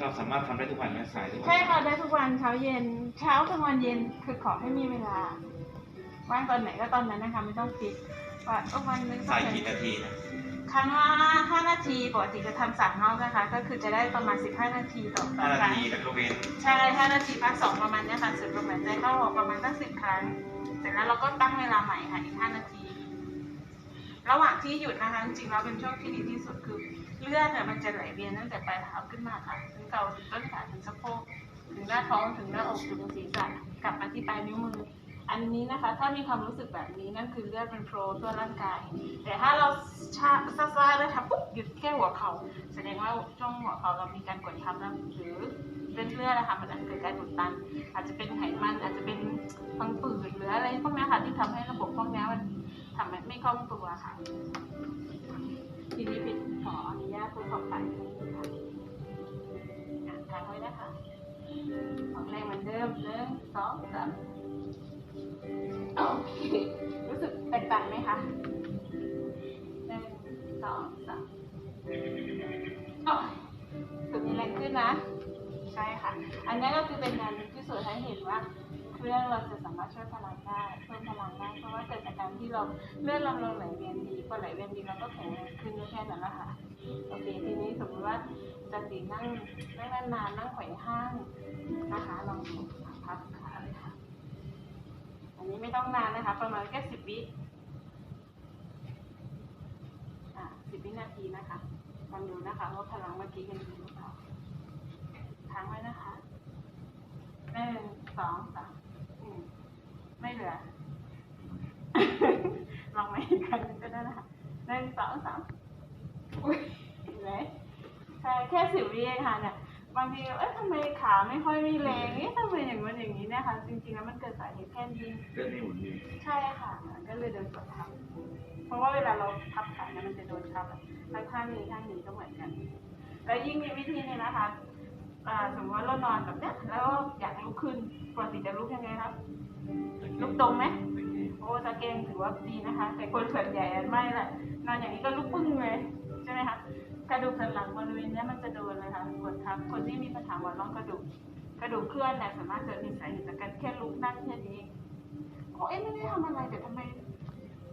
เราสามารถทำได้ทุกวันไหมสายทุกวัใช่ค่ะได้ทุกวันเช้าเย็น เช้ากลางวันเย็นคือขอให้มีเวลา ว่างตอนไหนก็ตอนนั้นนะคะ ไม่ต้องฟิกว่าเออวันนึงสายกี่นาทีนะครั้งละห้านาทีปกติจะทำสามรอบนะคะ ก็คือจะได้ประมาณสิบห้านาทีต่อห้านาครั้งทีแล้วก็เว้นใช่ห้านาทีพักสองประมาณเนี้ยค่ะสุดลมหายใจเข้าออกประมาณสักสิบครั้ง เสร็จแล้วเราก็ตั้งเวลาใหม่ค่ะอีกห้านาที ระหว่างที่หยุดนะคะจริงๆแล้วเป็นช่วงที่ดีที่สุดคือเลือดเนี่ยมันจะไหลเวียนตั้งแต่ปลายเท้าขึ้นมาค่ะถึงเกาถึงต้นขาถึงสะโพกถึงหน้าท้องถึงหน้าอกถึงศีรษะกลับมาที่ปลายนิ้วมือ อันนี้นะคะ ถ้ามีความรู้สึกแบบนี้นั่นคือเลือดมันโฟลว์ทั่วร่างกาย แต่ถ้าเราชาซ่าๆแล้วทำปุ๊บหยุดแค่หัวเขา่าแสดงว่าช่วงหัวเข่าเรามีการกดทับแล้วหรือเลือดเลือดนะคะมันอาจจะเกิดการอุดตัน อาจจะเป็นไขมันอาจจะเป็นพังผืดหรืออะไรพวกนี้ค่ะที่ทำให้ระบบ ทำให้ไม่คล่องตัวค่ะ ทีนี้ผิดขออนุญาตพูดขอบไปค่ะอะค้างไว้นะคะของแรงเหมือนเดิมหนึ่งสองสามโอเครู้สึกแตกต่างไหมคะหนึ่งสองสามโอ้ยถึงมีแรงขึ้นนะ ใช่ค่ะ อันนี้ก็คือเป็นการพิสูจน์ให้เห็นว่า เครื่องเราจะสามารถช่วยพลังได้เพิ่มพลังได้เพราะว่าเกิดจากการที่เราเลือดเราไหลเวียนดีพอไหลเวียนดีเราก็แข็งแรงขึ้นก็แค่นั้นแหละค่ะโอเคทีนี้สมมติว่าจันดีนั่งนั่งนานๆนั่งไขว่ห้างนะคะลองพับขาเลยค่ะอันนี้ไม่ต้องนานนะคะ ประมาณแค่สิบวิอะสิบวินาทีนะคะลองดูนะคะว่าพลังเมื่อกี้กันดีหรือเปล่าค้างไว้นะคะหนึ่งสองสาม ไม่เหลือ ลองไหมอีกครั้งหนึงก็ได้นะคะหนึ่งสองสามอุ้ยเห็นไหมใช่แค่สิบวิเองค่ะเนี่ยบางทีเอ๊ะทำไมขาไม่ค่อยมีแรงเอ๊ะทำไมอย่างนู้นอย่างนี้เนี่ยค่ะ จริงๆแล้วมันเกิดสาเหตุแค่นี้เรื่องนี้หมุนเวียนใช่ค่ะมันก็เลยโดนกดทับเพราะว่าเวลาเราทับขาเนี่ยมันจะโดนทับอะทั้งข้างนี้ข้างนี้ก็เหมือนกัน แล้วยิ่งมีวิธีหนึงนะคะอ่าสมมติว่าเรานอนแบบเนี้ยแล้วอยากลุกขึ้นปกติจะลุกยังไงครับ ลุกตรงไหมโอ้ตะเกงถือว่าดีนะคะ แต่คนส่วนใหญ่ไม่แหละนอนอย่างนี้ก็ลุกปึ้งเลยใช่ไหมคะกระดูกสันหลังบริเวณนี้มันจะโดนเลยค่ะกดทับคนที่มีปัญหาหมอนรองกระดูกกระดูกเคลื่อนเนี่ยสามารถเกิดมีสาเหตุจากการแค่ลุกนั่งแค่นี้โอ้เอ๊ะไม่ได้ทำอะไรแต่ทำไม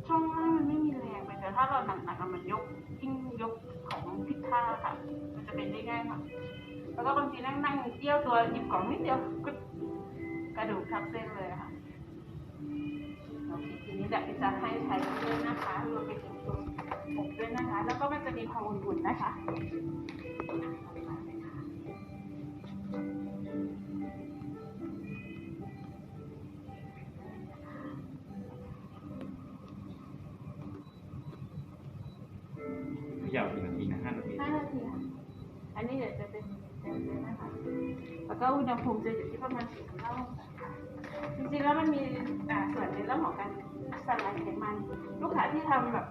ช่องล่างมันไม่มีแรงไปแต่ถ้าเราหนักๆอะมันยกยิ่งยกของผิดท่าค่ะ มันจะเป็นได้ง่ายค่ะแล้วก็บางทีนั่งนั่งเอี้ยวตัวหยิบกล่องนิดเดียวก็กระดูกทับเส้นเลยค่ะ เคทีนี้เดี๋ยวจะให้ใช้ด้วยนะคะรวมไปถึงตัวอกด้วยนะคะ แล้วก็มันจะมีความอุ่นๆนะคะขยับกี่นาทีนะห้านาทีห้านาทีค่ะอันนี้เดี๋ยวจะเป็นเต็มเลยนะคะ แล้วก็อุณหภูมิจะอยู่ที่ประมาณสี่สิบห้าองศาค่ะจริงๆแล้วมันมีอ่าส่วนในเรื่องของการสลายไขมัน ลูกค้าที่ทำแบบ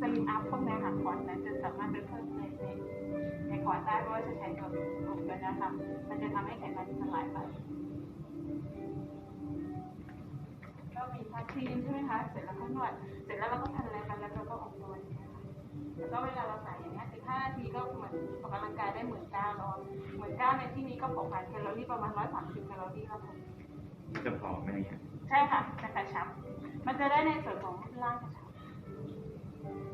สลิมอัพพวกนี้ค่ะคอร์สนั้นจะสามารถไปเพิ่มในในในคอร์สได้เพราะว่าจะใช้ตัวกลุ่มกันนะคะมันจะทำให้ไขมันสลายไปก็มีพักทีนใช่ไหมคะ เสร็จแล้วก็นวด เสร็จแล้วเราก็พันแรกันแล้วเราก็ออกตัวอย่างเงี้ยค่ะแล้วก็เวลาเราใส่อย่างเงี้ย15นาทีก็เหมือนออกกำลังกายได้หมื่นเก้าร้อยหมื่นเก้าในที่นี้ก็6พันแคลอรี่ประมาณร้อยสามสิบแคลอรี่ครับผม มันจะผอมไหมเนี่ยใช่ค่ะจะกระชับ มันจะได้ในส่วนของร่างกระชับ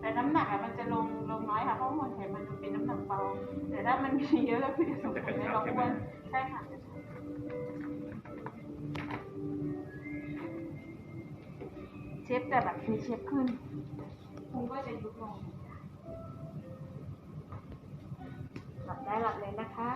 แต่น้ำหนักอะมันจะลงลงน้อยค่ะเพราะมวลไขมันมันเป็นน้ำหนักเบาแต่ถ้ามันมีเยอะก็คือจะส่งผลให้เราอ้วนใช่ค่ะกระชับเชฟจะแบบมีเชฟขึ้นคุณก็จะยุบลงหลับได้หลับเลยนะคะ